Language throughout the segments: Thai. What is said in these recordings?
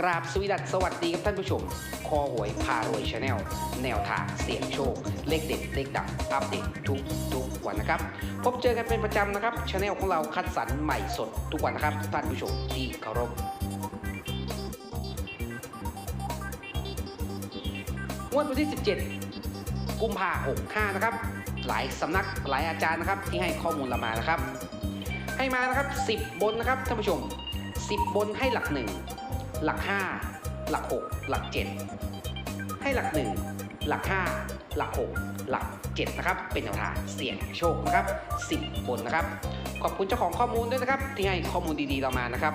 กราบสวีดัสสวัสดีครับท่านผู้ชม คอหวยพารวยชาแนลแนวทางเสี่ยงโชค เลขเด็ด เลขดังอัปเดตทุกทุกวันนะครับ พบเจอกันเป็นประจำนะครับชาแนลของเราคัดสรรใหม่สดทุกวันนะครับ ท่านผู้ชมที่เคารพงวดวันที่ 17 กุมภาพันธ์65 นะครับ หลายสำนักหลายอาจารย์นะครับ ที่ให้ข้อมูลเรามานะครับ ให้มานะครับ 10 บนนะครับท่านผู้ชม 10 บนให้หลัก1 หลัก 5 หลัก 6 หลัก 7 ให้หลัก 1 หลัก 5 หลัก 6 หลัก 7 นะครับ เป็นแนวทางเสี่ยงโชคนะครับ10บนนะครับ ขอบคุณเจ้าของข้อมูลด้วยนะครับ ที่ให้ข้อมูลดีๆเรามานะครับ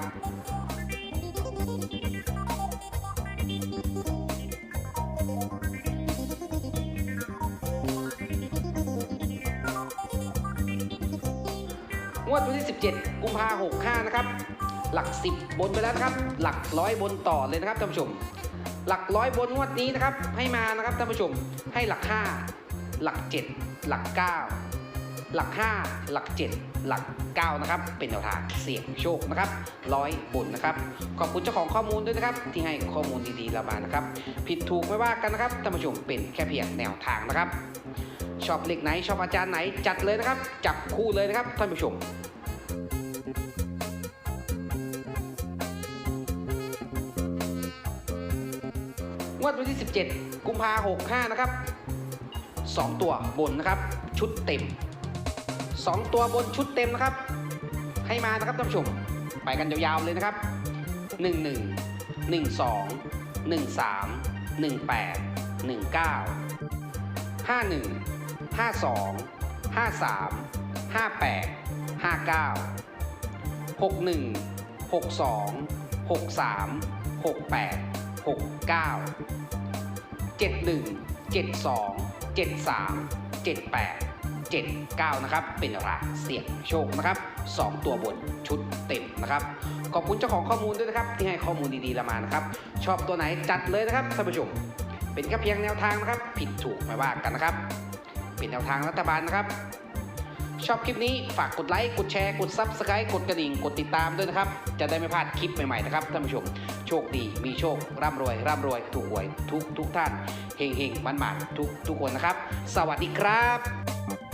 งวดวันที่ 17 กุมภาหกห้านะครับ หลัก 10 บนไปแล้วนะครับ หลักร้อยบนต่อเลยนะครับท่านผู้ชม หลักร้อยบนงวดนี้นะครับ ให้มานะครับท่านผู้ชม ให้หลัก 5 หลัก 7 หลัก 9 หลัก 5 หลัก 7 หลัก 9 นะครับ เป็นแนวทางเสี่ยงโชคนะครับร้อยบนนะครับ ขอบคุณเจ้าของข้อมูลด้วยนะครับ ที่ให้ข้อมูลดีๆเรามานะครับ ผิดถูกไม่ว่ากันนะครับท่านผู้ชมเป็นแค่เพียงแนวทางนะครับ ชอบเลขไหนชอบอาจารย์ไหนจัดเลยนะครับ จับคู่เลยนะครับท่านผู้ชมงวดวันที่ 17 กุมภา65 นะครับ 2 ตัวบนนะครับ ชุดเต็ม 2 ตัวบนชุดเต็มนะครับ ให้มานะครับท่านผู้ชม ไปกันยาวๆเลยนะครับ 11 12 13 18 19 51 52 53 58 59 61 62 63 68 69 71 72 73 7 8 7 9 นะครับ เป็นราเสี่ยงโชคนะครับ 2 ตัวบนชุดเต็มนะครับ ขอบคุณเจ้าของข้อมูลด้วยนะครับ ที่ให้ข้อมูลดีๆเรามานะครับ ชอบตัวไหนจัดเลยนะครับท่านผู้ชม เป็นแค่เพียงแนวทางนะครับ ผิดถูกไม่ว่ากันนะครับ เป็นแนวทางรัฐบาลนะครับ ชอบคลิปนี้ฝากกดไลค์ กดแชร์ กด Subscribe กดกระดิ่ง กดติดตามด้วยนะครับ จะได้ไม่พลาดคลิปใหม่ๆนะครับท่านผู้ชม โชคดี มีโชค ร่ำรวย ร่ำรวย ถูกหวย ทุกทุกท่าน เฮงเฮงมันมันทุกทุกคนนะครับ สวัสดีครับ